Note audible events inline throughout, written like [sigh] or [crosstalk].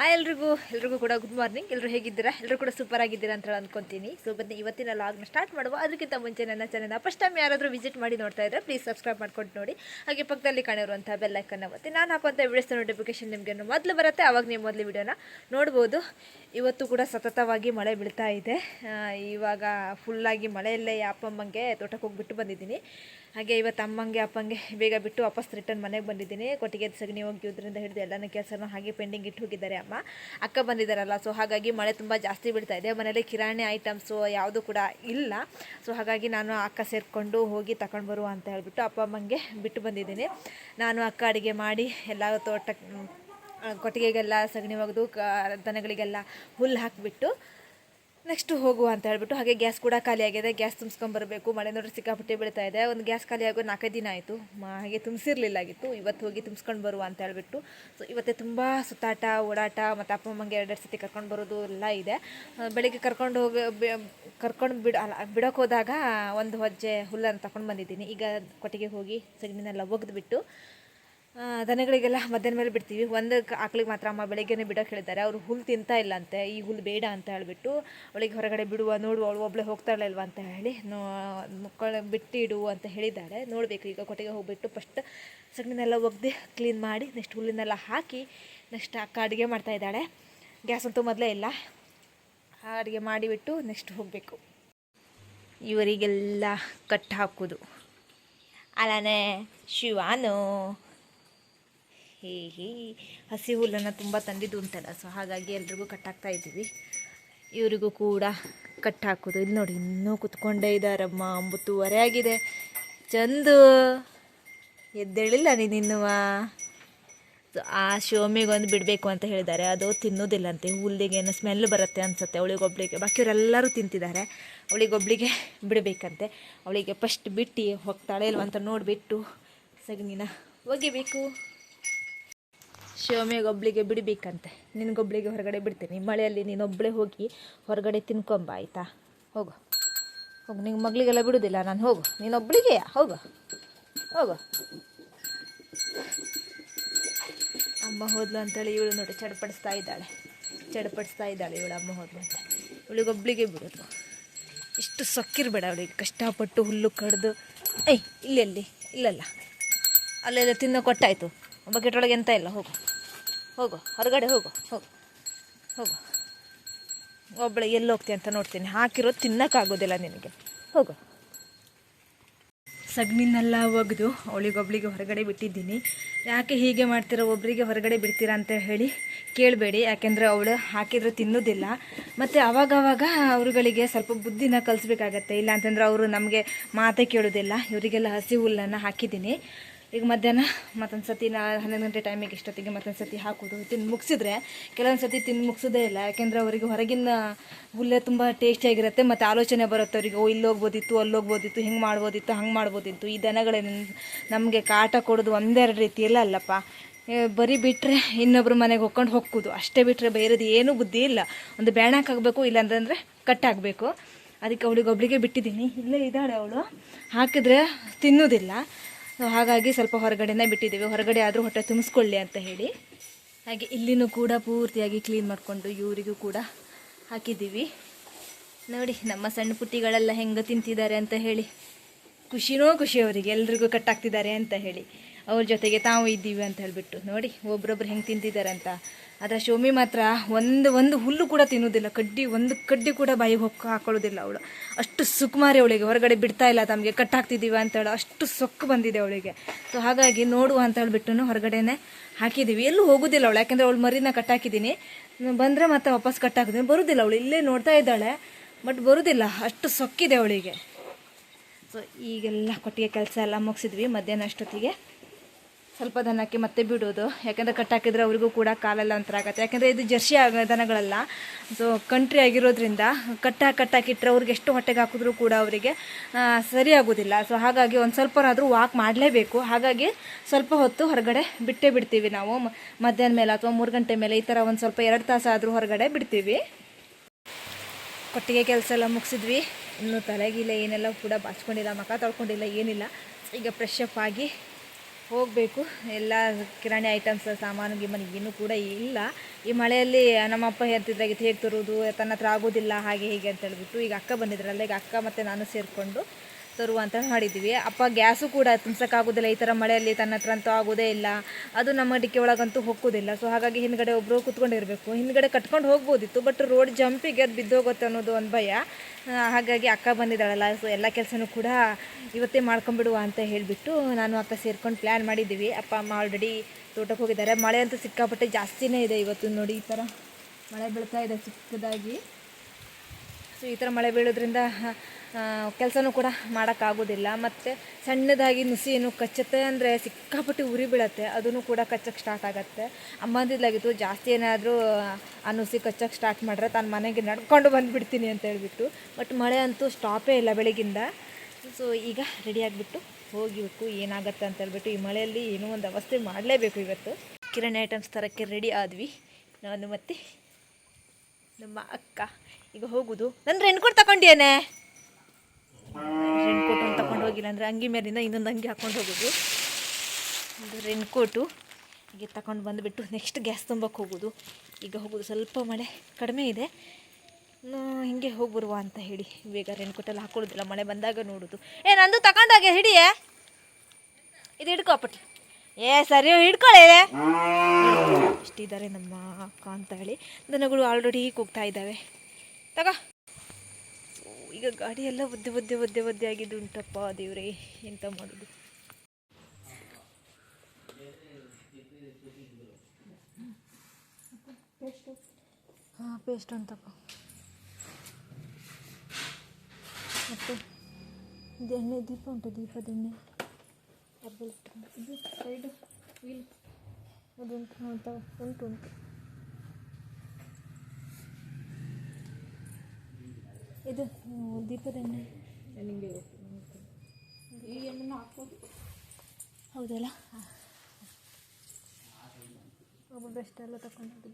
Hi ಎಲ್ರಿಗೂ ಎಲ್ರಿಗೂ ಕೂಡ ಗುಡ್ ಮಾರ್ನಿಂಗ್ ಎಲ್ಲರೂ ಹೇಗಿದ್ದೀರಾ? ಎಲ್ಲರೂ ಕೂಡ ಸೂಪರ್ ಆಗಿದ್ದೀರಾ ಅಂತ ಹೇಳಿ ಅಂದ್ಕೊತೀನಿ ಸೊ ಬನ್ನಿ, ಇವತ್ತಿನ ಲಾಗ್ನ ಸ್ಟಾರ್ಟ್ ಮಾಡುವ. ಅದಕ್ಕಿಂತ ಮುಂಚೆ ನನ್ನ ಚಾನಲ್ನ ಫಸ್ಟ್ ಟೈಮ್ ಯಾರಾದರೂ ವಿಸಿಟ್ ಮಾಡಿ ನೋಡ್ತಾ ಇದ್ದರೆ ಪ್ಲೀಸ್ ಸಬ್ಸ್ಕ್ರೈಬ್ ಮಾಡ್ಕೊಂಡು ನೋಡಿ. ಹಾಗೆ ಪಕ್ಕದಲ್ಲಿ ಕಾಣಿರುವಂಥ ಬೆಲ್ಲೈಕನ್ನ ಒತ್ತಿ. ನಾನು ಹಾಕುವಂಥ ವಿಡಿಯೋಸ್ ನೋಟಿಫಿಕೇಶನ್ ನಿಮಗೆ ಮೊದಲು ಬರುತ್ತೆ. ಅವಾಗ ನೀವು ಮೊದಲು ವಿಡಿಯೋನ ನೋಡ್ಬೋದು. ಇವತ್ತು ಕೂಡ ಸತತವಾಗಿ ಮಳೆ ಬೀಳ್ತಾ ಇದೆ. ಇವಾಗ ಫುಲ್ಲಾಗಿ ಮಳೆಯಲ್ಲೇ ಅಪ್ಪಮ್ಮಂಗೆ ತೋಟಕ್ಕೆ ಹೋಗಿಬಿಟ್ಟು ಬಂದಿದ್ದೀನಿ. ಹಾಗೆ ಇವತ್ತು ಅಮ್ಮಂಗೆ, ಅಪ್ಪಂಗೆ ಬೇಗ ಬಿಟ್ಟು ವಾಪಸ್ ರಿಟರ್ನ್ ಮನೆಗೆ ಬಂದಿದ್ದೀನಿ. ಕೊಟ್ಟಿಗೆ ಸಗಣಿ ಹೋಗಿದ್ರಿಂದ ಹಿಡಿದು ಎಲ್ಲನೂ ಕೆಲಸನೂ ಹಾಗೆ ಪೆಂಡಿಂಗ್ ಇಟ್ಟು ಹೋಗಿದ್ದಾರೆ ಅಮ್ಮ. ಅಕ್ಕ ಬಂದಿದ್ದಾರಲ್ಲ ಸೊ ಹಾಗಾಗಿ ಮಳೆ ತುಂಬ ಜಾಸ್ತಿ ಬೀಳ್ತಾ ಇದೆ. ಮನೇಲಿ ಕಿರಾಣಿ ಐಟಮ್ಸು ಯಾವುದು ಕೂಡ ಇಲ್ಲ. ಸೊ ಹಾಗಾಗಿ ನಾನು ಅಕ್ಕ ಸೇರಿಕೊಂಡು ಹೋಗಿ ತಗೊಂಡು ಬರುವ ಅಂತ ಹೇಳಿಬಿಟ್ಟು ಅಪ್ಪ ಅಮ್ಮಂಗೆ ಬಿಟ್ಟು ಬಂದಿದ್ದೀನಿ. ನಾನು ಅಕ್ಕ ಅಡುಗೆ ಮಾಡಿ ಎಲ್ಲ ತೋಟಕ್ಕೆ ಕೊಟ್ಟಿಗೆಗೆಲ್ಲ ಸಗಣಿ ಒಗೆದು ಕ, ದನಗಳಿಗೆಲ್ಲ ಹುಲ್ಲು ಹಾಕಿಬಿಟ್ಟು ನೆಕ್ಸ್ಟು ಹೋಗುವ ಅಂತ ಹೇಳ್ಬಿಟ್ಟು, ಹಾಗೆ ಗ್ಯಾಸ್ ಕೂಡ ಖಾಲಿ ಆಗಿದೆ. ಗ್ಯಾಸ್ ತುಂಬಿಸ್ಕೊಂಬರ್ಬೇಕು ಮಳೆ ನೋಡ್ರಿ ಸಿಕ್ಕಾಪಟ್ಟೆ ಬೀಳ್ತಾ ಇದೆ. ಒಂದು ಗ್ಯಾಸ್ ಖಾಲಿ ಆಗೋ ನಾಲ್ಕೈದು ದಿನ ಆಯಿತು. ಹಾಗೆ ತುಂಬಿಸಿರ್ಲಿಲ್ಲಾಗಿತ್ತು. ಇವತ್ತು ಹೋಗಿ ತುಂಬಿಸ್ಕೊಂಡು ಬರುವ ಅಂತ ಹೇಳ್ಬಿಟ್ಟು. ಸೊ ಇವತ್ತೇ ತುಂಬ ಸುತ್ತಾಟ, ಓಡಾಟ, ಮತ್ತು ಅಪ್ಪ ಅಮ್ಮಂಗೆ ಎರಡೆರಡು ಸತಿ ಕರ್ಕೊಂಡು ಬರೋದು ಎಲ್ಲ ಇದೆ. ಬೆಳಗ್ಗೆ ಕರ್ಕೊಂಡು ಹೋಗಿ ಕರ್ಕೊಂಡು ಬಿಡ, ಅಲ್ಲ, ಬಿಡೋಕೆ ಹೋದಾಗ ಒಂದು ಹೊಜ್ಜೆ ಹುಲ್ಲನ್ನು ತಗೊಂಡು ಬಂದಿದ್ದೀನಿ. ಈಗ ಕೊಟ್ಟಿಗೆ ಹೋಗಿ ಸಗಣಿನೆಲ್ಲ ಒಗೆದ್ಬಿಟ್ಟು ದನಗಳಿಗೆಲ್ಲ ಮಧ್ಯಾಹ್ನ ಮೇಲೆ ಬಿಡ್ತೀವಿ. ಒಂದು ಆಕಳಿಗೆ ಮಾತ್ರ ಅಮ್ಮ ಬೆಳಗ್ಗೆನೇ ಬಿಡೋಕೆ ಹೇಳಿದ್ದಾರೆ ಅವರು ಹುಲ್ಲು ತಿಂತಾ ಇಲ್ಲ ಅಂತೆ ಈ ಹುಲ್ಲು ಬೇಡ ಅಂತ ಹೇಳಿಬಿಟ್ಟು ಅವಳಿಗೆ ಹೊರಗಡೆ ಬಿಡುವ, ನೋಡುವ, ಅವಳು ಒಬ್ಬಳೆ ಹೋಗ್ತಾಳೆ ಇಲ್ವಾ ಅಂತ ಹೇಳಿ ನೋ, ಮಕ್ಕಳ ಬಿಟ್ಟಿಡು ಅಂತ ಹೇಳಿದ್ದಾರೆ. ನೋಡಬೇಕು. ಈಗ ಕೊಟ್ಟಿಗೆ ಹೋಗ್ಬಿಟ್ಟು ಫಸ್ಟ್ ಸಗಣಿನೆಲ್ಲ ಒಗ್ದು ಕ್ಲೀನ್ ಮಾಡಿ ನೆಕ್ಸ್ಟ್ ಹುಲ್ಲಿನೆಲ್ಲ ಹಾಕಿ ನೆಕ್ಸ್ಟ್ ಅಕ್ಕ ಅಡುಗೆ ಮಾಡ್ತಾ ಇದ್ದಾಳೆ. ಗ್ಯಾಸ್ ಅಂತೂ ಮೊದಲೇ ಇಲ್ಲ. ಅಡುಗೆ ಮಾಡಿಬಿಟ್ಟು ನೆಕ್ಸ್ಟ್ ಹೋಗಬೇಕು. ಇವರಿಗೆಲ್ಲ ಕಟ್ ಹಾಕೋದು. ಅಲ್ಲನೇ ಶಿವಾನು. ಹೇ ಹೇ. ಹಸಿ ಹುಲ್ಲನ್ನು ತುಂಬ ತಂದಿದ್ದು ಉಂಟಲ್ಲ ಸೊ ಹಾಗಾಗಿ ಎಲ್ರಿಗೂ ಕಟ್ಟಾಕ್ತಾ ಇದ್ದೀವಿ. ಇವರಿಗೂ ಕೂಡ ಕಟ್ ಹಾಕೋದು ಇಲ್ಲಿ ನೋಡಿ, ಇನ್ನೂ ಕುತ್ಕೊಂಡೇ ಇದ್ದಾರಮ್ಮ ಒಂಬತ್ತುವರೆ ಆಗಿದೆ. ಚಂದು. ಎದ್ದೇಳಿಲ್ಲ ನೀನು ಇನ್ನುವ? ಸೊ ಆ ಶೋಮಿಗೊಂದು ಬಿಡಬೇಕು ಅಂತ ಹೇಳಿದ್ದಾರೆ. ಅದು ತಿನ್ನೋದಿಲ್ಲಂತೆ ಹುಲ್ಲಿಗೆ ಏನೋ ಸ್ಮೆಲ್ ಬರುತ್ತೆ ಅನ್ಸುತ್ತೆ ಅವಳಿಗೊಬ್ಳಿಗೆ. ಬಾಕಿಯವರೆಲ್ಲರೂ ತಿಂತಿದ್ದಾರೆ. ಅವಳಿಗೊಬ್ಳಿಗೆ ಬಿಡಬೇಕಂತೆ. ಅವಳಿಗೆ ಫಸ್ಟ್ ಬಿಟ್ಟು ಹೋಗ್ತಾಳೆ ಇಲ್ವ ಅಂತ ನೋಡಿಬಿಟ್ಟು ಸಗಣಿನ ಒಗಿಬೇಕು. ಶಿವಮಿಗೊಬ್ಳಿಗೆ ಬಿಡಬೇಕಂತೆ. ನಿನಗೊಬ್ಳಿಗೆ ಹೊರಗಡೆ ಬಿಡ್ತೀನಿ. ಮಳೆಯಲ್ಲಿ ನೀನೊಬ್ಬಳೇ ಹೋಗಿ ಹೊರಗಡೆ ತಿನ್ಕೊಂಬ, ಆಯಿತಾ? ಹೋಗು. ಹೋಗು ನಿಂಗೆ ಮಗಳಿಗೆಲ್ಲ ಬಿಡೋದಿಲ್ಲ ನಾನು, ಹೋಗು. ನೀನೊಬ್ಳಿಗೆ, ಹೋಗು. ಹೋಗು. ಅಮ್ಮ ಹೋದ್ಲು ಅಂತೇಳಿ ಇವಳು ನೋಡಿ ಚಡಪಡಿಸ್ತಾ ಇದ್ದಾಳೆ. ಚಡಪಡಿಸ್ತಾ ಇದ್ದಾಳೆ ಇವಳು ಅಮ್ಮ ಹೋದ್ಲು ಅಂತ. ಇವಳಿಗೊಬ್ಳಿಗೆ ಬಿಡೋದು. ಇಷ್ಟು ಸೊಕ್ಕಿರಬೇಡ ಅವಳಿಗೆ. ಕಷ್ಟಪಟ್ಟು ಹುಲ್ಲು ಕಡ್ದು. ಏಯ್, ಇಲ್ಲೆಲ್ಲಿ? ಇಲ್ಲಲ್ಲ. ಅಲ್ಲೆಲ್ಲ ತಿನ್ನೋ ಕೊಟ್ಟಾಯಿತು. ಬಕೆಟ್ ಒಳಗೆ ಎಂತ ಇಲ್ಲ, ಹೋಗು. ಹೋಗು, ಹೊರಗಡೆ ಹೋಗು ಹೋಗು ಹೋಗು. ಒಬ್ಬಳೆ ಎಲ್ಲಿ ಹೋಗ್ತೀಯ ಅಂತ ನೋಡ್ತೀನಿ. ಹಾಕಿರೋ ತಿನ್ನೋಕ್ಕಾಗೋದಿಲ್ಲ ನಿನಗೆ. ಹೋಗು. ಸಗಣಿನೆಲ್ಲ ಒಗೆದು ಅವಳಿಗೊಬ್ಳಿಗೆ ಹೊರಗಡೆ ಬಿಟ್ಟಿದ್ದೀನಿ. ಯಾಕೆ ಹೀಗೆ ಮಾಡ್ತೀರಾ ಒಬ್ಬರಿಗೆ ಹೊರಗಡೆ ಬಿಡ್ತೀರಾ ಅಂತ ಹೇಳಿ ಕೇಳಬೇಡಿ. ಯಾಕೆಂದರೆ ಅವಳು ಹಾಕಿದ್ರೆ ತಿನ್ನೋದಿಲ್ಲ. ಮತ್ತು ಅವಾಗವಾಗ ಅವರುಗಳಿಗೆ ಸ್ವಲ್ಪ ಬುದ್ಧಿನ ಕಲಿಸ್ಬೇಕಾಗತ್ತೆ. ಇಲ್ಲ ಅಂತಂದ್ರೆ ಅವರು ನಮಗೆ ಮಾತೇ ಕೇಳೋದಿಲ್ಲ. ಇವರಿಗೆಲ್ಲ ಹಸಿ ಹುಲ್ಲನ್ನು ಹಾಕಿದ್ದೀನಿ. ಈಗ ಮಧ್ಯಾಹ್ನ ಮತ್ತೊಂದು ಸತಿ ನಾ ಹನ್ನೊಂದು ಗಂಟೆ ಟೈಮಿಗೆ ಇಷ್ಟೊತ್ತಿಗೆ ಮತ್ತೊಂದು ಸತಿ ಹಾಕೋದು ತಿಂದು ಮುಗಿಸಿದ್ರೆ ಕೆಲವೊಂದು ಸತಿ ತಿಂದು ಮುಗಿಸೋದೇ ಇಲ್ಲ. ಯಾಕೆಂದರೆ ಅವರಿಗೆ ಹೊರಗಿನ ಹುಲ್ಲೆ ತುಂಬ ಟೇಸ್ಟಿಯಾಗಿರುತ್ತೆ ಮತ್ತು ಆಲೋಚನೆ ಬರುತ್ತೆ ಅವರಿಗೆ, ಓ ಇಲ್ಲಿ ಹೋಗ್ಬೋದಿತ್ತು, ಅಲ್ಲಿ ಹೋಗ್ಬೋದಿತ್ತು, ಹಿಂಗೆ ಮಾಡ್ಬೋದಿತ್ತು, ಹಂಗೆ ಮಾಡ್ಬೋದಿತ್ತು. ಈ ದನಗಳೇನು ನಮಗೆ ಕಾಟ ಕೊಡೋದು ಒಂದೆರಡು ರೀತಿ ಇಲ್ಲ ಅಲ್ಲಪ್ಪ ಬರೀ ಬಿಟ್ಟರೆ ಇನ್ನೊಬ್ರ ಮನೆಗೆ ಹೊಕ್ಕೊಂಡು ಹೋಗ್ಕೋದು ಅಷ್ಟೇ ಬಿಟ್ಟರೆ ಬೇರೆದು ಏನೂ ಬುದ್ಧಿ ಇಲ್ಲ. ಒಂದು ಬ್ಯಾಣಕ್ಕೆ ಆಗಬೇಕು ಇಲ್ಲಾಂತಂದರೆ ಕಟ್ಟಾಗಬೇಕು ಅದಕ್ಕೆ ಅವಳಿಗೆ ಒಬ್ಳಿಗೆ ಬಿಟ್ಟಿದ್ದೀನಿ. ಇಲ್ಲೇ ಇದ್ದಾಳೆ ಅವಳು. ಹಾಕಿದ್ರೆ ತಿನ್ನೋದಿಲ್ಲ. ಹಾಗಾಗಿ ಸ್ವಲ್ಪ ಹೊರಗಡೆನೇ ಬಿಟ್ಟಿದ್ದೀವಿ. ಹೊರಗಡೆ ಆದರೂ ಹೊಟ್ಟೆ ತುಂಬಿಸ್ಕೊಳ್ಳಿ ಅಂತ ಹೇಳಿ. ಹಾಗೆ ಇಲ್ಲಿನೂ ಕೂಡ ಪೂರ್ತಿಯಾಗಿ ಕ್ಲೀನ್ ಮಾಡಿಕೊಂಡು ಇವರಿಗೂ ಕೂಡ ಹಾಕಿದ್ದೀವಿ. ನೋಡಿ, ನಮ್ಮ ಸಣ್ಣ ಪುಟ್ಟಿಗಳೆಲ್ಲ ಹೆಂಗೆ ತಿಂತಿದ್ದಾರೆ ಅಂತ ಹೇಳಿ. ಖುಷಿನೋ ಖುಷಿ ಅವರಿಗೆ, ಎಲ್ರಿಗೂ ಕಟ್ಟಾಗ್ತಿದ್ದಾರೆ ಅಂತ ಹೇಳಿ. ಅವ್ರ ಜೊತೆಗೆ ತಾವು ಇದ್ದೀವಿ ಅಂತ ಹೇಳಿಬಿಟ್ಟು. ನೋಡಿ, ಒಬ್ರೊಬ್ರು ಹೆಂಗೆ ತಿಂತಿದ್ದಾರೆ ಅಂತ ಆದರೆ ಶೋಮಿ ಮಾತ್ರ ಒಂದು ಒಂದು ಹುಲ್ಲು ಕೂಡ ತಿನ್ನೋದಿಲ್ಲ. ಕಡ್ಡಿ, ಒಂದು ಕಡ್ಡಿ ಕೂಡ ಬಾಯಿಗೆ ಹೊಕ್ಕ ಹಾಕೊಳ್ಳೋದಿಲ್ಲ ಅವಳು. ಅಷ್ಟು ಸುಕುಮಾರಿ ಅವಳಿಗೆ. ಹೊರಗಡೆ ಬಿಡ್ತಾ ಇಲ್ಲ ತಮಗೆ. ಕಟ್ಟಾಗ್ತಿದ್ದೀವಿ ಅಂತ ಹೇಳಿ. ಅಷ್ಟು ಸೊಕ್ಕು ಬಂದಿದೆ ಅವಳಿಗೆ. ಸೊ ಹಾಗಾಗಿ ನೋಡುವ ಅಂತ ಹೇಳ್ಬಿಟ್ಟು ಹೊರಗಡೆನೆ ಹಾಕಿದ್ದೀವಿ ಎಲ್ಲೂ ಹೋಗೋದಿಲ್ಲ ಅವಳು. ಯಾಕೆಂದರೆ ಅವಳು ಮರಿನ ಕಟ್ಟಾಕಿದ್ದೀನಿ ಬಂದರೆ ಮತ್ತೆ ವಾಪಸ್ ಕಟ್ಟಾಕಿದ್ದೀನಿ ಬರೋದಿಲ್ಲ ಅವಳು. ಇಲ್ಲೇ ನೋಡ್ತಾ ಇದ್ದಾಳೆ. ಬಟ್ ಬರೋದಿಲ್ಲ. ಅಷ್ಟು ಸೊಕ್ಕಿದೆ ಅವಳಿಗೆ. ಸೊ ಈಗೆಲ್ಲ ಕೊಟ್ಟಿಗೆ ಕೆಲಸ ಎಲ್ಲ ಮುಗಿಸಿದ್ವಿ. ಮಧ್ಯಾಹ್ನ ಅಷ್ಟೊತ್ತಿಗೆ. ಸ್ವಲ್ಪ ದನಕ್ಕೆ ಮತ್ತೆ ಬಿಡೋದು. ಯಾಕೆಂದರೆ ಕಟ್ಟಾಕಿದ್ರೆ ಅವರಿಗೂ ಕೂಡ ಕಾಲೆಲ್ಲ ಒಂಥರ ಆಗುತ್ತೆ ಯಾಕೆಂದರೆ ಇದು ಜರ್ಸಿ ದನಗಳಲ್ಲ. ಸೊ ಕಂಟ್ರಿ ಆಗಿರೋದ್ರಿಂದ ಕಟ್ಟಾಕಿ ಕಟ್ಟಾಕಿಟ್ರೆ ಅವ್ರಿಗೆ ಎಷ್ಟು ಹೊಟ್ಟೆಗೆ ಹಾಕಿದ್ರೂ ಕೂಡ ಅವರಿಗೆ ಸರಿ ಆಗೋದಿಲ್ಲ. ಸೊ ಹಾಗಾಗಿ ಒಂದು ಸ್ವಲ್ಪನಾದರೂ ವಾಕ್ ಮಾಡಲೇಬೇಕು. ಹಾಗಾಗಿ ಸ್ವಲ್ಪ ಹೊತ್ತು ಹೊರಗಡೆ ಬಿಟ್ಟೇ ಬಿಡ್ತೀವಿ ನಾವು. ಮಧ್ಯಾಹ್ನ ಮೇಲೆ ಅಥವಾ ಮೂರು ಗಂಟೆ ಮೇಲೆ ಈ ಥರ ಒಂದು ಸ್ವಲ್ಪ ಎರಡು ತಾಸಾದರೂ ಹೊರಗಡೆ ಬಿಡ್ತೀವಿ. ಕೊಟ್ಟಿಗೆ ಕೆಲಸ ಎಲ್ಲ ಮುಗಿಸಿದ್ವಿ. ಇನ್ನು ತಲೆಗಿಲ್ಲ ಏನೆಲ್ಲ ಕೂಡ ಬಾಚ್ಕೊಂಡಿಲ್ಲ, ಮಕ ತೊಳ್ಕೊಂಡಿಲ್ಲ, ಏನಿಲ್ಲ. ಈಗ ಫ್ರೆಶ್ ಅಪ್ ಆಗಿ ಹೋಗಬೇಕು. ಎಲ್ಲ ಕಿರಾಣಿ ಐಟಮ್ಸ್ ಸಾಮಾನು, ಗಿಮಾನು ಏನೂ ಕೂಡ ಇಲ್ಲ. ಈ ಮಳೆಯಲ್ಲಿ ನಮ್ಮಪ್ಪ ಹೇಳ್ತಿದ್ದಾಗ ಹೇಗೆ ತರುವುದು, ತನ್ನ ಹತ್ರ ಆಗೋದಿಲ್ಲ, ಹಾಗೆ ಹೀಗೆ ಅಂತ ಹೇಳ್ಬಿಟ್ಟು ಈಗ ಅಕ್ಕ ಬಂದಿದ್ರಲ್ಲ, ಈಗ ಅಕ್ಕ ಮತ್ತು ನಾನು ಸೇರಿಕೊಂಡು ತರುವ ಅಂತ ಮಾಡಿದ್ದೀವಿ ಅಪ್ಪ, ಗ್ಯಾಸು ಕೂಡ ತುಂಬಿಸೋಕ್ಕಾಗೋದಿಲ್ಲ. ಈ ಥರ ಮಳೆಯಲ್ಲಿ ತನ್ನ ಹತ್ರ ಅಂತೂ ಆಗೋದೇ ಇಲ್ಲ. ಅದು ನಮ್ಮ ಡಿಕ್ಕಿ ಒಳಗಂತೂ ಹೋಗೋದಿಲ್ಲ ಸೊ ಹಾಗಾಗಿ ಹಿಂದ್ಗಡೆ ಒಬ್ಬರು ಕುತ್ಕೊಂಡಿರಬೇಕು. ಹಿಂದ್ಗಡೆ ಕಟ್ಕೊಂಡು ಹೋಗ್ಬೋದಿತ್ತು ಬಟ್ ರೋಡ್ ಜಂಪಿಗೆ ಅದು ಬಿದ್ದೋಗುತ್ತೆ ಅನ್ನೋದು ಒಂದು ಭಯ. ಹಾಗಾಗಿ ಅಕ್ಕ ಬಂದಿದ್ದಾಳಲ್ಲ. ಸೊ ಎಲ್ಲ ಕೆಲಸನೂ ಕೂಡ ಇವತ್ತೇ ಮಾಡ್ಕೊಂಬಿಡುವ ಅಂತ ಹೇಳಿಬಿಟ್ಟು ನಾನು ಅಕ್ಕ ಸೇರ್ಕೊಂಡು ಪ್ಲ್ಯಾನ್ ಮಾಡಿದ್ದೀವಿ. ಅಪ್ಪ, ಅಮ್ಮ ಆಲ್ರೆಡಿ ತೋಟಕ್ಕೆ ಹೋಗಿದ್ದಾರೆ. ಮಳೆ ಅಂತೂ ಸಿಕ್ಕಾಪಟ್ಟೆ ಜಾಸ್ತಿನೇ ಇದೆ ಇವತ್ತು ನೋಡಿ ಈ ಥರ. ಮಳೆ ಬೀಳ್ತಾ ಇದೆ ಚಿಕ್ಕದಾಗಿ. ಸೊ ಈ ಥರ ಮಳೆ ಬೀಳೋದ್ರಿಂದ ಕೆಲಸನೂ ಕೂಡ ಮಾಡೋಕ್ಕಾಗೋದಿಲ್ಲ. ಮತ್ತು ಸಣ್ಣದಾಗಿ ನುಸಿ ಏನು ಕಚ್ಚುತ್ತೆ ಅಂದರೆ ಸಿಕ್ಕಾಪಟ್ಟೆ ಉರಿ ಬೀಳತ್ತೆ. ಅದನ್ನು ಕೂಡ ಕಚ್ಚಕ್ಕೆ ಸ್ಟಾರ್ಟ್ ಆಗುತ್ತೆ. ಅಮ್ಮಂದಿದ್ದಾಗಿತ್ತು ಜಾಸ್ತಿ ಏನಾದರೂ, ಆ ನುಸಿ ಕಚ್ಚಕ್ಕೆ ಸ್ಟಾರ್ಟ್ ಮಾಡಿದ್ರೆ ತನ್ನ ಮನೆಗೆ ನಡ್ಕೊಂಡು ಬಂದುಬಿಡ್ತೀನಿ ಅಂತ ಹೇಳ್ಬಿಟ್ಟು. ಬಟ್ ಮಳೆ ಅಂತೂ ಸ್ಟಾಪೇ ಇಲ್ಲ ಬೆಳಗಿಂದ. ಸೊ ಈಗ ರೆಡಿ ಹೋಗಿಬೇಕು ಹೋಗಬೇಕು ಏನಾಗುತ್ತೆ ಅಂತ ಹೇಳ್ಬಿಟ್ಟು ಈ ಮಳೆಯಲ್ಲಿ ಏನೋ ಒಂದು ಅವಸ್ಥೆ ಮಾಡಲೇಬೇಕು ಇವತ್ತು. ಕಿರಣ್ ಐಟಮ್ಸ್ ತರೋಕ್ಕೆ ರೆಡಿ ಆದ್ವಿ. ನಾನು ಮತ್ತೆ ನಮ್ಮ ಅಕ್ಕ. ಈಗ ಹೋಗುದು. ನನ್ನ ರೆನ್ಕೋಟ್ ತಗೊಂಡಿಯೇನೆ ರೆನ್ಕೋಟ್ ಒಂದು ತಗೊಂಡು ಹೋಗಿಲ್ಲ ಅಂದರೆ ಅಂಗಿ ಮೇಲಿಂದ ಇನ್ನೊಂದು ಅಂಗಿ ಹಾಕೊಂಡು ಹೋಗೋದು. ರೆನ್ ಕೋಟು ಹೀಗೆ ತಗೊಂಡು ಬಂದುಬಿಟ್ಟು ನೆಕ್ಸ್ಟ್ ಗ್ಯಾಸ್ ತುಂಬಕ್ಕೆ ಹೋಗೋದು. ಈಗ ಹೋಗೋದು ಸ್ವಲ್ಪ ಮಳೆ ಕಡಿಮೆ ಇದೆ. ಹಿಂಗೆ ಹೋಗಿ ಬರುವ ಅಂತ ಹೇಳಿ ಬೇಗ ರೆನ್ಕೋಟೆಲ್ಲ ಹಾಕೊಳ್ಳೋದಿಲ್ಲ ಮಳೆ ಬಂದಾಗ ನೋಡೋದು. ಏ, ನಂದು ತಗೊಂಡಾಗೆ ಹಿಡಿಯೇ? ಇದು ಹಿಡ್ಕೋ ಪಟ್ಟಿ ಏ, ಸರಿ ಹಿಡ್ಕೊಳ್ಳೇ ಇಷ್ಟಿದ್ದಾರೆ ನಮ್ಮ ಅಕ್ಕ ಅಂತ ಹೇಳಿ. ದನಗಳು ಆಲ್ರೆಡಿ ಕೂಗ್ತಾ ಇದ್ದಾವೆ. ತಗ. ಈಗ ಗಾಡಿ ಎಲ್ಲ ಒದ್ದೆ ಒದ್ದೆ ಒದ್ದೆ ಒದ್ದೆ ಆಗಿದ್ದು ಉಂಟಪ್ಪ ದೇವ್ರೇ, ಎಂತ ಮಾಡೋದು? ಹಾಂ ಪೇಸ್ಟ್ ಉಂಟಪ್ಪ. ಮತ್ತು ಎಣ್ಣೆ, ದೀಪ ಉಂಟು, ದೀಪದ ಎಣ್ಣೆ. ಇದು ಸೈಡ್ ವೀಲ್ ಅದು ಉಂಟು ಉಂಟು ಉಂಟು. ಇದು ಹ್ಮ್, ದೀಪದ ಎಣ್ಣೆ. ನಿಮಗೆ ಈ ಎಣ್ಣೆನ ಹಾಕ್ಬೋದು? ಹೌದಲ್ಲ? ಒಬ್ಬ ಬೆಸ್ಟ್ ಎಲ್ಲ ತಗೊಂಡಿದ್ದು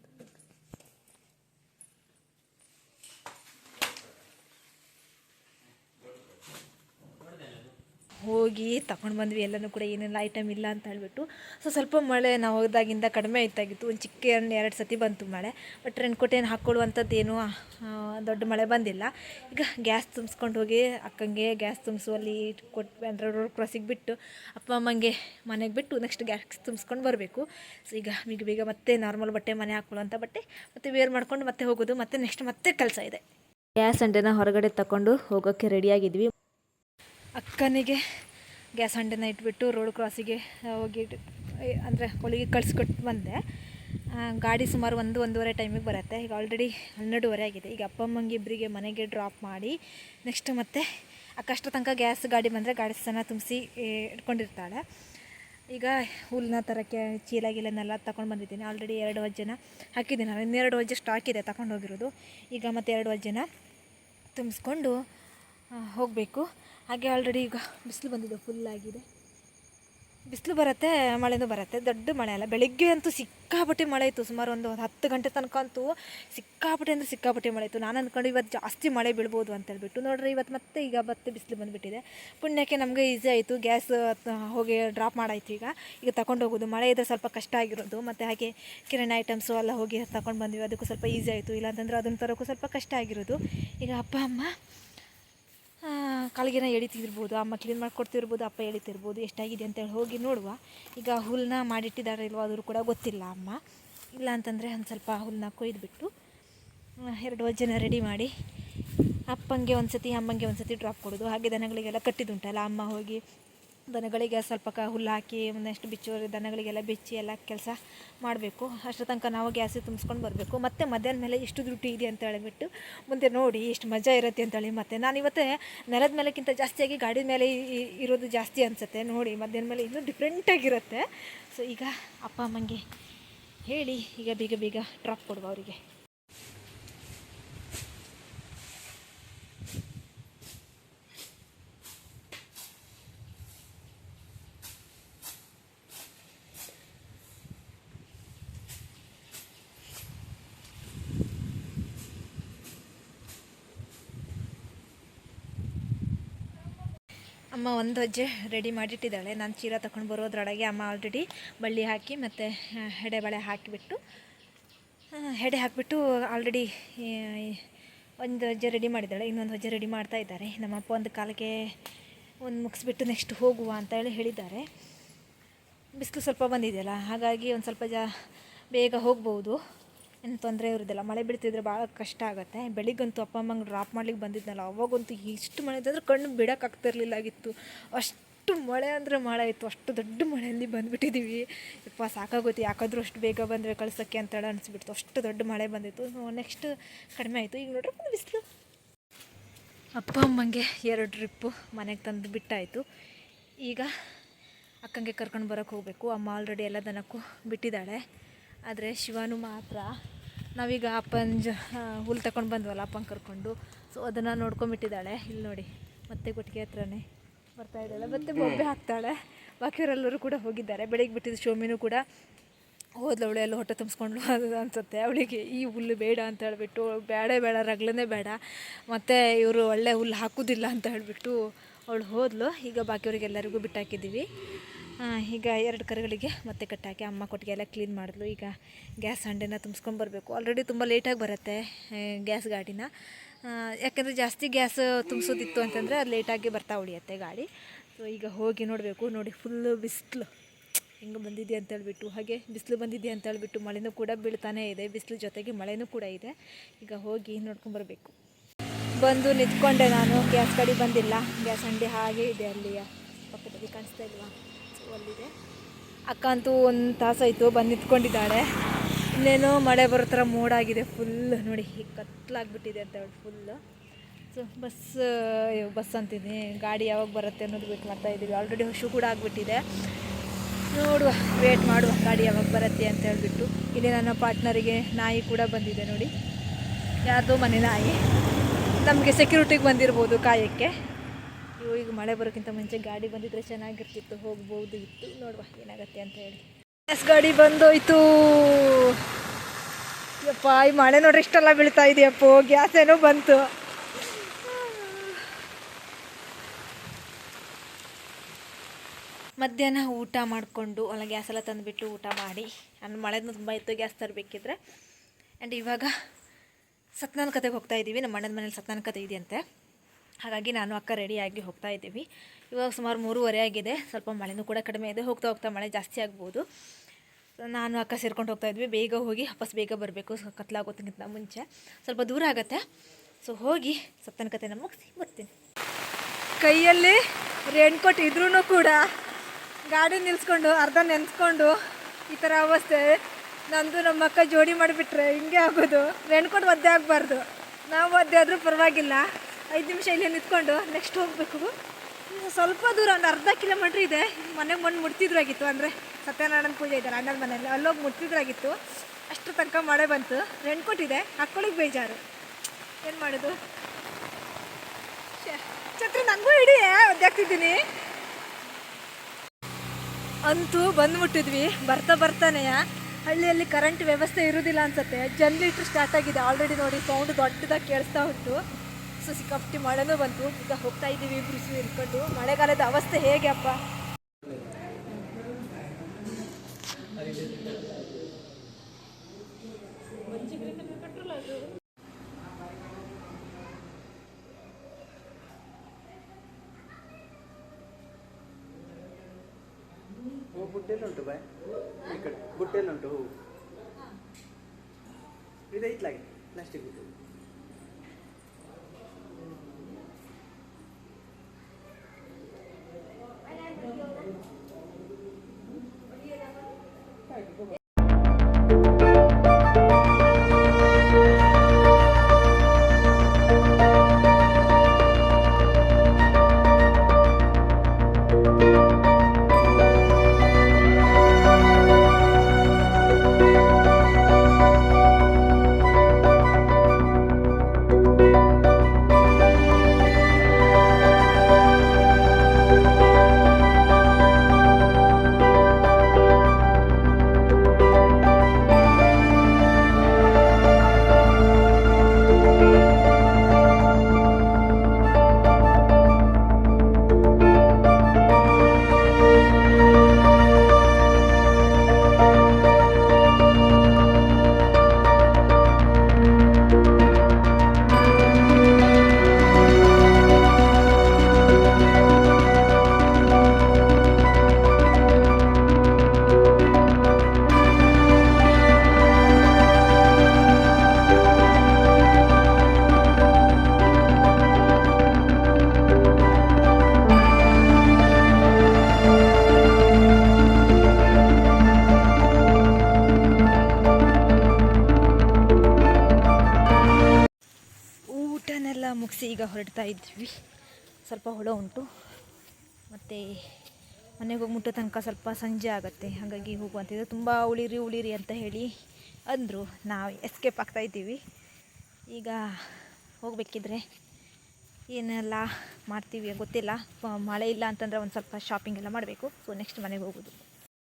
ಹೋಗಿ ತಗೊಂಡು ಬಂದ್ವಿ, ಎಲ್ಲನೂ ಕೂಡ ಏನೆಲ್ಲ ಐಟಮ್ ಇಲ್ಲ ಅಂತ ಹೇಳ್ಬಿಟ್ಟು. ಸೊ ಸ್ವಲ್ಪ ಮಳೆ ನಾವು ಹೋದಾಗಿಂದ ಕಡಿಮೆ ಆಯ್ತಾಗಿತ್ತು. ಒಂದು ಚಿಕ್ಕ ಎರಡು ಸತಿ ಬಂತು ಮಳೆ. ಬಟ್ ರೆನ್ಕೋಟ್ ಏನು ಹಾಕ್ಕೊಳ್ಳುವಂಥದ್ದು ಏನು ದೊಡ್ಡ ಮಳೆ ಬಂದಿಲ್ಲ. ಈಗ ಗ್ಯಾಸ್ ತುಂಬಿಸ್ಕೊಂಡು ಹೋಗಿ ಅಕ್ಕಂಗೆ ಗ್ಯಾಸ್ ತುಂಬಿಸುವಲ್ಲಿ ಕೊಟ್ಟು ಅಂದರೆ ರೋಡ್ ಕ್ರಾಸಿಗೆ ಬಿಟ್ಟು ಅಪ್ಪ ಅಮ್ಮಂಗೆ ಮನೆಗೆ ಬಿಟ್ಟು ನೆಕ್ಸ್ಟ್ ಗ್ಯಾಸ್ ತುಂಬಿಸ್ಕೊಂಡು ಬರಬೇಕು. ಸೊ ಈಗ ಬೀಗ ಬೇಗ ಮತ್ತೆ ನಾರ್ಮಲ್ ಬಟ್ಟೆ ಮನೆ ಹಾಕ್ಕೊಳ್ಳೋಂಥ ಬಟ್ಟೆ, ಮತ್ತು ವೇರ್ ಮಾಡ್ಕೊಂಡು ಮತ್ತೆ ಹೋಗೋದು, ಮತ್ತೆ ನೆಕ್ಸ್ಟ್ ಮತ್ತೆ ಕೆಲಸ ಇದೆ. ಗ್ಯಾಸ್ ಅಂಡೆನ ಹೊರಗಡೆ ತಗೊಂಡು ಹೋಗೋಕ್ಕೆ ರೆಡಿಯಾಗಿದ್ವಿ ಅಕ್ಕನಿಗೆ ಗ್ಯಾಸ್ ಹಂಡೆನ ಇಟ್ಬಿಟ್ಟು ರೋಡ್ ಕ್ರಾಸಿಗೆ ಹೋಗಿ ಅಂದರೆ ಹೊಲಿಗೆ ಕಳಿಸ್ಕೊಟ್ಟು ಬಂದೆ. ಗಾಡಿ ಸುಮಾರು ಒಂದು, ಒಂದೂವರೆ ಟೈಮಿಗೆ ಬರುತ್ತೆ. ಈಗ ಆಲ್ರೆಡಿ ಹನ್ನೆರಡುವರೆ ಆಗಿದೆ. ಈಗ ಅಪ್ಪ, ಅಮ್ಮಂಗೆ ಇಬ್ಬರಿಗೆ ಮನೆಗೆ ಡ್ರಾಪ್ ಮಾಡಿ ನೆಕ್ಸ್ಟ್ ಮತ್ತೆ ಅಕ್ಕಷ್ಟು ತನಕ ಗ್ಯಾಸ್ ಗಾಡಿ ಬಂದರೆ ಗಾಡಿ ಸನ ತುಂಬಿಸಿ ಇಟ್ಕೊಂಡಿರ್ತಾಳೆ. ಈಗ ಹುಲ್ಲನ್ನ ತರೋಕ್ಕೆ, ಚೀಲ ಗೀಲನೆಲ್ಲ ತಗೊಂಡು ಬಂದಿದ್ದೀನಿ. ಆಲ್ರೆಡಿ ಎರಡು ವಜ್ಜನ ಹಾಕಿದ್ದೀನಿ. ನಾನು ಇನ್ನೆರಡು ವಜ್ಜೆ ಸ್ಟಾಕ್ ಇದೆ ತಗೊಂಡು ಹೋಗಿರೋದು. ಈಗ ಮತ್ತೆ ಎರಡು ವಜ್ಜನ ತುಂಬಿಸ್ಕೊಂಡು ಹೋಗಬೇಕು. ಹಾಗೆ ಆಲ್ರೆಡಿ ಈಗ ಬಿಸಿಲು ಬಂದಿದೆ ಫುಲ್ ಆಗಿದೆ. ಬಿಸಿಲು ಬರುತ್ತೆ, ಮಳೆನೂ ಬರುತ್ತೆ, ದೊಡ್ಡ ಮಳೆ ಅಲ್ಲ. ಬೆಳಿಗ್ಗೆ ಅಂತೂ ಸಿಕ್ಕಾಪಟ್ಟೆ ಮಳೆ ಇತ್ತು, ಸುಮಾರು ಒಂದು ಹತ್ತು ಗಂಟೆ ತನಕ ಅಂತೂ ಸಿಕ್ಕಾಪಟ್ಟೆ ಅಂದರೆ ಸಿಕ್ಕಾಪಟ್ಟೆ ಮಳೆ ಇತ್ತು. ನಾನು ಅಂದ್ಕೊಂಡು ಇವತ್ತು ಜಾಸ್ತಿ ಮಳೆ ಬೀಳ್ಬೋದು ಅಂತ ಹೇಳ್ಬಿಟ್ಟು, ನೋಡ್ರಿ ಇವತ್ತು ಮತ್ತೆ ಈಗ ಮತ್ತೆ ಬಿಸಿಲು ಬಂದುಬಿಟ್ಟಿದೆ. ಪುಣ್ಯಕ್ಕೆ ನಮಗೆ ಈಸಿ ಆಯಿತು ಗ್ಯಾಸ್ ಹೋಗಿ ಡ್ರಾಪ್ ಮಾಡಾಯ್ತು ಈಗ. ಈಗ ತಗೊಂಡು ಹೋಗೋದು, ಮಳೆ ಇದ್ದರೆ ಸ್ವಲ್ಪ ಕಷ್ಟ ಆಗಿರೋದು, ಮತ್ತು ಹಾಗೆ ಕಿರಣ್ ಐಟಮ್ಸು ಎಲ್ಲ ಹೋಗಿ ತಗೊಂಡು ಬಂದ್ವಿ, ಅದಕ್ಕೂ ಸ್ವಲ್ಪ ಈಸಿ ಆಯಿತು. ಇಲ್ಲಾಂತಂದ್ರೆ ಅದನ್ನು ತರೋಕ್ಕೂ ಸ್ವಲ್ಪ ಕಷ್ಟ ಆಗಿರೋದು. ಈಗ ಅಪ್ಪ, ಅಮ್ಮ ಕಾಲಿಗೆನ ಎಳಿತಿರ್ಬೋದು, ಅಮ್ಮ ಕ್ಲೀನ್ ಮಾಡಿಕೊಡ್ತಿರ್ಬೋದು, ಅಪ್ಪ ಎಳಿತಿರ್ಬೋದು, ಎಷ್ಟಾಗಿದೆ ಅಂತೇಳಿ ಹೋಗಿ ನೋಡುವ. ಈಗ ಹುಲ್ಲನ್ನ ಮಾಡಿಟ್ಟಿದ್ದಾರೆ ಇಲ್ವೋ ಆದರೂ ಕೂಡ ಗೊತ್ತಿಲ್ಲ ಅಮ್ಮ. ಇಲ್ಲ ಅಂತಂದರೆ ಒಂದು ಸ್ವಲ್ಪ ಹುಲ್ಲನ್ನ ಕೊಯ್ದುಬಿಟ್ಟು ಎರಡು ವಜ್ಜನ ರೆಡಿ ಮಾಡಿ ಅಪ್ಪಂಗೆ ಒಂದು ಸತಿ ಅಮ್ಮಂಗೆ ಒಂದು ಸತಿ ಡ್ರಾಪ್ ಕೊಡೋದು. ಹಾಗೆ ದನಗಳಿಗೆಲ್ಲ ಕಟ್ಟಿದ್ದುಂಟಲ್ಲ, ಅಮ್ಮ ಹೋಗಿ ದನಗಳಿಗೆ ಸ್ವಲ್ಪ ಕ ಹುಲ್ಲು ಹಾಕಿ ಒಂದಷ್ಟು ಬಿಚ್ಚೋರು ದನಗಳಿಗೆಲ್ಲ ಬಿಚ್ಚಿ ಎಲ್ಲ ಕೆಲಸ ಮಾಡಬೇಕು. ಅಷ್ಟರ ತನಕ ನಾವು ಗ್ಯಾಸಿಗೆ ತುಂಬಿಸ್ಕೊಂಡು ಬರಬೇಕು. ಮತ್ತೆ ಮಧ್ಯಾಹ್ನ ಮೇಲೆ ಇಷ್ಟು ದುಡ್ಡು ಇದೆ ಅಂತ ಹೇಳಿಬಿಟ್ಟು ಮುಂದೆ ನೋಡಿ ಎಷ್ಟು ಮಜಾ ಇರುತ್ತೆ ಅಂತೇಳಿ ಮತ್ತೆ ನಾನು ಇವತ್ತೇ ನೆಲದ ಮೇಲೆಕ್ಕಿಂತ ಜಾಸ್ತಿಯಾಗಿ ಗಾಡಿ ಮೇಲೆ ಇರೋದು ಜಾಸ್ತಿ ಅನಿಸುತ್ತೆ. ನೋಡಿ ಮಧ್ಯಾಹ್ನ ಮೇಲೆ ಇನ್ನೂ ಡಿಫ್ರೆಂಟಾಗಿರುತ್ತೆ ಸೊ ಈಗ ಅಪ್ಪ ಅಮ್ಮಂಗೆ ಹೇಳಿ ಈಗ ಬೇಗ ಬೇಗ ಡ್ರಾಪ್ ಕೊಡುವ ಅವರಿಗೆ. ಅಮ್ಮ ಒಂದು ಹೆಜ್ಜೆ ರೆಡಿ ಮಾಡಿಟ್ಟಿದ್ದಾಳೆ. ನಾನು ಚೀರ ತಗೊಂಡು ಬರೋದ್ರೊಳಗೆ ಅಮ್ಮ ಆಲ್ರೆಡಿ ಬಳ್ಳಿ ಹಾಕಿ ಮತ್ತು ಹೆಡೆ ಬಳೆ ಹಾಕಿಬಿಟ್ಟು ಹೆಡೆ ಹಾಕಿಬಿಟ್ಟು ಆಲ್ರೆಡಿ ಒಂದು ಹೆಜ್ಜೆ ರೆಡಿ ಮಾಡಿದ್ದಾಳೆ. ಇನ್ನೊಂದು ಹೆಜ್ಜೆ ರೆಡಿ ಮಾಡ್ತಾ ಇದ್ದಾರೆ. ನಮ್ಮಪ್ಪ ಒಂದು ಕಾಲಕ್ಕೆ ಒಂದು ಮುಗಿಸ್ಬಿಟ್ಟು ನೆಕ್ಸ್ಟ್ ಹೋಗುವ ಅಂತ ಹೇಳಿ ಹೇಳಿದ್ದಾರೆ. ಬಿಸಿಲು ಸ್ವಲ್ಪ ಬಂದಿದೆಯಲ್ಲ, ಹಾಗಾಗಿ ಒಂದು ಸ್ವಲ್ಪ ಜ ಬೇಗ ಹೋಗ್ಬೋದು. ಏನು ತೊಂದರೆ ಇರೋದಿಲ್ಲ ಮಳೆ ಬಿಡ್ತಿದ್ರೆ ಭಾಳ ಕಷ್ಟ ಆಗುತ್ತೆ. ಬೆಳಿಗ್ಗಂತೂ ಅಪ್ಪ ಅಮ್ಮಂಗೆ ಡ್ರಾಪ್ ಮಾಡ್ಲಿಕ್ಕೆ ಬಂದಿದ್ನಲ್ಲ, ಅವಾಗಂತೂ ಇಷ್ಟು ಮಳೆ ಇದ್ದಂದ್ರೆ ಕಣ್ಣು ಬಿಡೋಕ್ಕಾಗ್ತಿರ್ಲಿಲ್ಲಾಗಿತ್ತು ಅಷ್ಟು ಮಳೆ ಅಂದರೆ ಮಳೆ ಇತ್ತು ಅಷ್ಟು ದೊಡ್ಡ ಮಳೆಯಲ್ಲಿ ಬಂದುಬಿಟ್ಟಿದ್ದೀವಿ ಯಪ್ಪ ಸಾಕಾಗುತ್ತೆ ಯಾಕಾದರೂ ಅಷ್ಟು ಬೇಗ ಬಂದರೆ ಕಳ್ಸೋಕ್ಕೆ ಅಂತೇಳಿ ಅನಿಸ್ಬಿಡ್ತು. ಅಷ್ಟು ದೊಡ್ಡ ಮಳೆ ಬಂದಿತ್ತು. ನೆಕ್ಸ್ಟ್ ಕಡಿಮೆ ಆಯಿತು. ಈಗ ನೋಡ್ರಿ ಬಿಸಿಲು. ಅಪ್ಪ ಅಮ್ಮಂಗೆ ಎರಡು ಟ್ರಿಪ್ಪು ಮನೆಗೆ ತಂದು ಬಿಟ್ಟಾಯಿತು. ಈಗ ಅಕ್ಕಂಗೆ ಕರ್ಕೊಂಡು ಬರೋಕ್ಕೆ ಹೋಗಬೇಕು. ಅಮ್ಮ ಆಲ್ರೆಡಿ ಎಲ್ಲ ದನಕ್ಕೂ ಬಿಟ್ಟಿದ್ದಾಳೆ. ಆದರೆ ಶಿವನು ಮಾತ್ರ ನಾವೀಗ ಅಪ್ಪನ ಜ ಹುಲ್ ತಗೊಂಡು ಬಂದ್ವಲ್ಲ ಅಪ್ಪನ ಕರ್ಕೊಂಡು. ಸೊ ಅದನ್ನು ನೋಡ್ಕೊಂಬಿಟ್ಟಿದ್ದಾಳೆ ಇಲ್ಲಿ ನೋಡಿ, ಮತ್ತೆ ಕೊಟ್ಟಿಗೆ ಹತ್ರನೇ ಬರ್ತಾ ಇದ್ದಾಳೆ. ಮತ್ತೆ ಬೊಬ್ಬೆ ಹಾಕ್ತಾಳೆ. ಬಾಕಿಯವರೆಲ್ಲರೂ ಕೂಡ ಹೋಗಿದ್ದಾರೆ. ಬೆಳಿಗ್ಗೆ ಬಿಟ್ಟಿದ್ದು ಶೋಮಿನೂ ಕೂಡ ಹೋದ್ಲು. ಅವಳು ಎಲ್ಲ ಹೊಟ್ಟೆ ತುಂಬಿಸ್ಕೊಂಡು [laughs] ಅದು ಅನ್ಸುತ್ತೆ. ಅವಳಿಗೆ ಈ ಹುಲ್ಲು ಬೇಡ ಅಂತ ಹೇಳಿಬಿಟ್ಟು, ಬೇಡ ಬೇಡ ರಗ್ಲನೇ ಬೇಡ. ಮತ್ತು ಇವರು ಒಳ್ಳೆ ಹುಲ್ಲು ಹಾಕೋದಿಲ್ಲ ಅಂತ ಹೇಳಿಬಿಟ್ಟು ಅವಳು ಹೋದಲು, ಈಗ ಬಾಕಿಯವರಿಗೆಲ್ಲರಿಗೂ ಬಿಟ್ಟಾಕಿದ್ದೀವಿ. ಈಗ ಎರಡು ಕರುಗಳಿಗೆ ಮತ್ತೆ ಕಟ್ಟಾಕಿ ಅಮ್ಮ ಕೊಟ್ಟಿಗೆ ಎಲ್ಲ ಕ್ಲೀನ್ ಮಾಡಿದ್ಲು. ಈಗ ಗ್ಯಾಸ್ ಹಂಡೆನ ತುಂಬಿಸ್ಕೊಂಬರ್ಬೇಕು ಆಲ್ರೆಡಿ ತುಂಬ ಲೇಟಾಗಿ ಬರುತ್ತೆ ಗ್ಯಾಸ್ ಗಾಡಿನ. ಯಾಕೆಂದರೆ ಜಾಸ್ತಿ ಗ್ಯಾಸ್ ತುಂಬಿಸೋದಿತ್ತು ಅಂತಂದರೆ ಅದು ಲೇಟಾಗಿ ಬರ್ತಾ ಉಳಿಯುತ್ತೆ ಗಾಡಿ. ಸೊ ಈಗ ಹೋಗಿ ನೋಡಬೇಕು. ನೋಡಿ ಫುಲ್ಲು ಬಿಸಿಲು. ಹೆಂಗೆ ಬಂದಿದೆ ಅಂತ ಹೇಳ್ಬಿಟ್ಟು, ಹಾಗೆ ಬಿಸಿಲು ಬಂದಿದೆ ಅಂತ ಹೇಳ್ಬಿಟ್ಟು ಮಳೆನೂ ಕೂಡ ಬೀಳ್ತಾನೇ ಇದೆ. ಬಿಸಿಲು ಜೊತೆಗೆ ಮಳೆನೂ ಕೂಡ ಇದೆ. ಈಗ ಹೋಗಿ ನೋಡ್ಕೊಂಬರ್ಬೇಕು ಬಂದು ನಿಂತ್ಕೊಂಡೆ ನಾನು. ಗ್ಯಾಸ್ ಗಾಡಿ ಬಂದಿಲ್ಲ. ಗ್ಯಾಸ್ ಅಂಗಡಿ ಹಾಗೆ ಇದೆ ಅಲ್ಲಿ ಪಕ್ಕದಲ್ಲಿ ಕಾಣಿಸ್ತಾ ಇಲ್ವಾ? ಸೊ ಅಲ್ಲಿದೆ. ಅಕ್ಕ ಅಂತೂ ಒಂದು ತಾಸಾಯಿತು ಬಂದು ನಿಂತ್ಕೊಂಡಿದ್ದಾಳೆ. ಇನ್ನೇನೋ ಮಳೆ ಬರೋ ಥರ ಮೋಡಾಗಿದೆ ಫುಲ್ ನೋಡಿ ಈಗ ಕತ್ಲಾಗ್ಬಿಟ್ಟಿದೆ ಅಂತ ಹೇಳಿ ಫುಲ್ಲು ಸೊ ಬಸ್ ಬಸ್ ಅಂತೀನಿ ಗಾಡಿ ಯಾವಾಗ ಬರುತ್ತೆ ಅನ್ನೋದು ವೇಟ್ ಮಾಡ್ತಾ ಇದ್ದೀವಿ. ಆಲ್ರೆಡಿ ಹುಷು ಕೂಡ ಆಗಿಬಿಟ್ಟಿದೆ. ನೋಡುವ ವೇಟ್ ಮಾಡುವ ಗಾಡಿ ಯಾವಾಗ ಬರುತ್ತೆ ಅಂತ ಹೇಳಿಬಿಟ್ಟು. ಇಲ್ಲಿ ನನ್ನ ಪಾರ್ಟ್ನರಿಗೆ ನಾಯಿ ಕೂಡ ಬಂದಿದೆ ನೋಡಿ. ಯಾರ್ದೋ ಮನೆ ನಾಯಿ. ನಮಗೆ ಸೆಕ್ಯೂರಿಟಿಗೆ ಬಂದಿರ್ಬೋದು ಕಾಯಕ್ಕೆ. ಇವು ಈಗ ಮಳೆ ಬರೋಕ್ಕಿಂತ ಮುಂಚೆ ಗಾಡಿ ಬಂದಿದ್ರೆ ಚೆನ್ನಾಗಿರ್ತಿತ್ತು, ಹೋಗ್ಬೋದು ಇತ್ತು. ನೋಡುವ ಏನಾಗತ್ತೆ ಅಂತ ಹೇಳಿ. ಗ್ಯಾಸ್ ಗಾಡಿ ಬಂದೋಯ್ತು. ಯಪ್ಪ, ಈ ಮಳೆ ನೋಡ್ರಿ ಇಷ್ಟೆಲ್ಲ ಬೀಳ್ತಾ ಇದೆಯಪ್ಪ ಗ್ಯಾಸ್ ಏನೋ ಬಂತು. ಮಧ್ಯಾಹ್ನ ಊಟ ಮಾಡಿಕೊಂಡು, ಅಲ್ಲ ಗ್ಯಾಸ್ ಎಲ್ಲ ತಂದುಬಿಟ್ಟು ಊಟ ಮಾಡಿ. ನಾನು ಮಳೆನೂ ತುಂಬ ಇತ್ತು ಗ್ಯಾಸ್ ತರಬೇಕಿದ್ರೆ. ಆ್ಯಂಡ್ ಇವಾಗ ಸತ್ಯನಾರಾಯಣ ಕತೆಗೆ ಹೋಗ್ತಾ ಇದ್ದೀವಿ, ನಮ್ಮ ಅಣ್ಣನ ಮನೇಲಿ ಸತ್ನಾನ್ ಕತೆ ಇದೆಯಂತೆ. ಹಾಗಾಗಿ ನಾನು ಅಕ್ಕ ರೆಡಿಯಾಗಿ ಹೋಗ್ತಾ ಇದ್ದೀವಿ. ಇವಾಗ ಸುಮಾರು ಮೂರುವರೆ ಆಗಿದೆ, ಸ್ವಲ್ಪ ಮಳೆನೂ ಕೂಡ ಕಡಿಮೆ ಇದೆ. ಹೋಗ್ತಾ ಹೋಗ್ತಾ ಮಳೆ ಜಾಸ್ತಿ ಆಗ್ಬೋದು. ನಾನು ಅಕ್ಕ ಸೇರ್ಕೊಂಡು ಹೋಗ್ತಾ ಇದ್ವಿ. ಬೇಗ ಹೋಗಿ ವಾಪಸ್ ಬೇಗ ಬರಬೇಕು. ಕತ್ಲಾಗೋದಕ್ಕಿಂತ ಮುಂಚೆ. ಸ್ವಲ್ಪ ದೂರ ಆಗುತ್ತೆ. ಸೊ ಹೋಗಿ ಸತ್ತನ ಕತೆನ ಮುಗಿಸಿ ಬರ್ತೀನಿ. ಕೈಯಲ್ಲಿ ರೇನ್ಕೋಟ್ ಇದ್ರೂ ಕೂಡ ಗಾಡಿ ನಿಲ್ಸ್ಕೊಂಡು, ಅರ್ಧ ನೆನೆಸ್ಕೊಂಡು ಈ ಥರ ಅವಸ್ಥೆ. ನಂದು ನಮ್ಮ ಅಕ್ಕ ಜೋಡಿ ಮಾಡಿಬಿಟ್ರೆ ಹಿಂಗೆ ಆಗೋದು. ರೇನ್ಕೋಟ್ ಒದ್ದೆ ಆಗಬಾರ್ದು. ನಾವು ಒದ್ದೆ ಆದರೂ ಪರವಾಗಿಲ್ಲ. ಐದು ನಿಮಿಷ ಇಲ್ಲೇ ನಿಂತ್ಕೊಂಡು ನೆಕ್ಸ್ಟ್ ಹೋಗಬೇಕು. ಸ್ವಲ್ಪ ದೂರ ಒಂದು ಅರ್ಧ ಕಿಲೋಮೀಟ್ರ್ ಇದೆ. ಮನೆಗೆ ಮಂದು ಮುಟ್ತಿದ್ರು ಆಗಿತ್ತು ಅಂದರೆ ಸತ್ಯನಾರಾಯಣ ಪೂಜೆ ಇದ್ದಾರೆ ಅಣ್ಣನ ಮನೆಯಲ್ಲಿ. ಅಲ್ಲೋಗಿ ಮುಟ್ತಿದ್ರಾಗಿತ್ತು. ಅಷ್ಟು ತನಕ ಮಳೆ ಬಂತು. ರೇನ್ಕೋಟ್ ಹಾಕ್ಕೊಳಿಗೆ ಬೇಜಾರು. ಏನು ಮಾಡೋದು? ಛತ್ರಿ ನನಗೂ ಹಿಡಿ ಒದ್ದಾಗ್ತಿದ್ದೀನಿ ಅಂತೂ ಬಂದ್ಬಿಟ್ಟಿದ್ವಿ ಬರ್ತಾ ಬರ್ತಾನೆ ಹಳ್ಳಿಯಲ್ಲಿ ಕರೆಂಟ್ ವ್ಯವಸ್ಥೆ ಇರುವುದಿಲ್ಲ ಅನ್ಸುತ್ತೆ. ಜನ್ರೇಟ್ರ್ ಸ್ಟಾರ್ಟ್ ಆಗಿದೆ. ಆಲ್ರೆಡಿ ನೋಡಿ ಸೌಂಡ್ ದೊಡ್ಡದಾಗಿ ಕೇಳಿಸ್ತಾ ಉಂಟು. ಸೊ ಸಿಕ್ಕಾಪಟ್ಟಿ ಮಳೆನೂ ಬಂತು. ಈಗ ಹೋಗ್ತಾ ಇದ್ದೀವಿ ಇಬ್ರು ಇರ್ಕೊಂಡು ಮಳೆಗಾಲದ ಅವಸ್ಥೆ ಹೇಗೆ ಅಪ್ಪ? ಬುಟ್ಟೆಲ್ಲುಂಟು ಬಾಯ್ ಈ ಕಡೆ ಬುಟ್ಟೆಲ್ಲುಂಟು ಹೂ ಇದು ಇತ್ಲಾಗೆ ಪ್ಲಾಸ್ಟಿಕ್ ಹೊರಡ್ತಾ ಇದ್ವಿ. ಸ್ವಲ್ಪ ಹುಳ ಉಂಟು. ಮತ್ತು ಮನೆಗೆ ಹೋಗಿ ಮುಟ್ಟೋ ತನಕ ಸ್ವಲ್ಪ ಸಂಜೆ ಆಗುತ್ತೆ. ಹಾಗಾಗಿ ಹೋಗುವಂತಿದ್ದು ತುಂಬ ಉಳಿರಿ ಉಳಿರಿ ಅಂತ ಹೇಳಿ ಅಂದರು. ನಾವು ಎಸ್ಕೇಪ್ ಆಗ್ತಾ ಇದ್ದೀವಿ. ಈಗ ಹೋಗಬೇಕಿದ್ರೆ ಏನೆಲ್ಲ ಮಾಡ್ತೀವಿ ಗೊತ್ತಿಲ್ಲ. ಮಳೆ ಇಲ್ಲ ಅಂತಂದರೆ ಒಂದು ಸ್ವಲ್ಪ ಶಾಪಿಂಗ್ ಎಲ್ಲ ಮಾಡಬೇಕು. ಸೊ ನೆಕ್ಸ್ಟ್ ಮನೆಗೆ ಹೋಗೋದು.